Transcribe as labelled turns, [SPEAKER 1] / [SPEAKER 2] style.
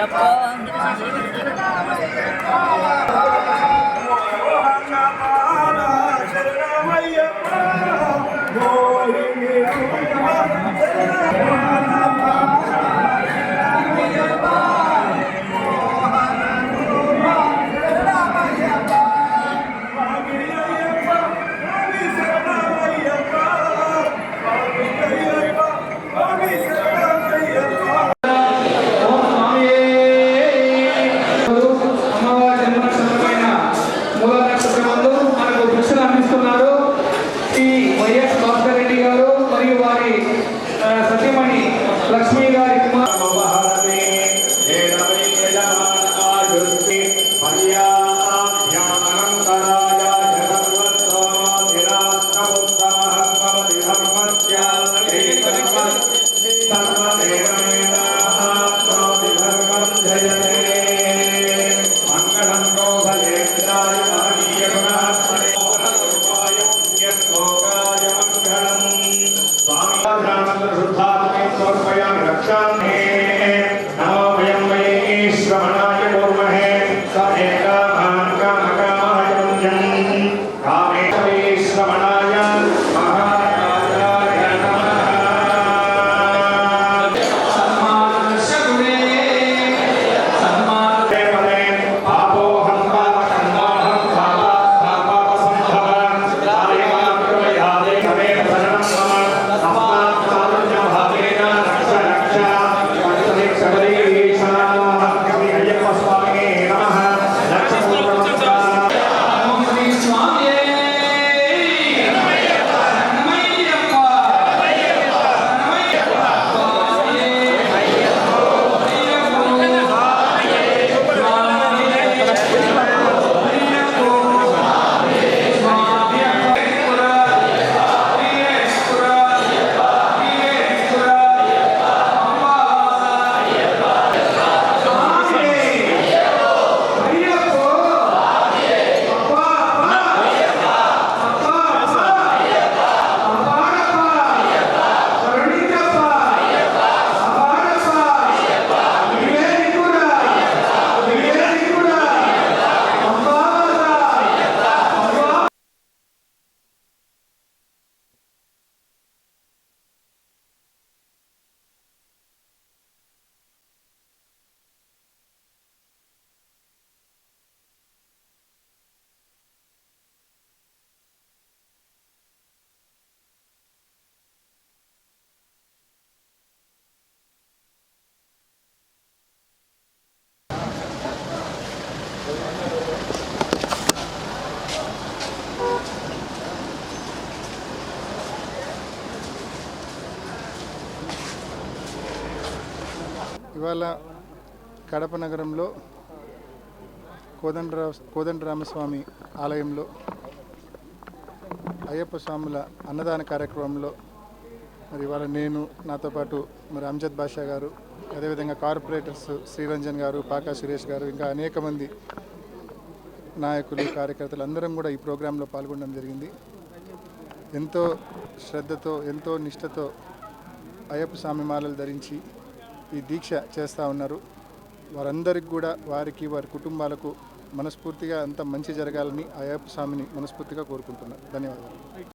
[SPEAKER 1] Sarap Lakshmi గారు সামনে ఇవాళ కడప నగరంలో కోదండరా కోదండరామస్వామి ఆలయంలో అయ్యప్ప స్వాముల అన్నదాన కార్యక్రమంలో మరి ఇవాళ నేను నాతో పాటు మరి అంజద్ బాషా గారు అదేవిధంగా కార్పొరేటర్స్ శ్రీరంజన్ గారు పాకా సురేష్ గారు ఇంకా అనేక మంది నాయకులు కార్యకర్తలు అందరం కూడా ఈ ప్రోగ్రాంలో పాల్గొనడం జరిగింది. ఎంతో శ్రద్ధతో ఎంతో నిష్ఠతో అయ్యప్ప స్వామి మాలలు ధరించి ఈ దీక్ష చేస్తూ ఉన్నారు. వారందరికి కూడా వారికి వారి కుటుంబాలకు మనస్ఫూర్తిగా అంత మంచి జరగాలని అయ్యప్ప స్వామిని మనస్ఫూర్తిగా కోరుకుంటున్నారు ధన్యవాదాలు.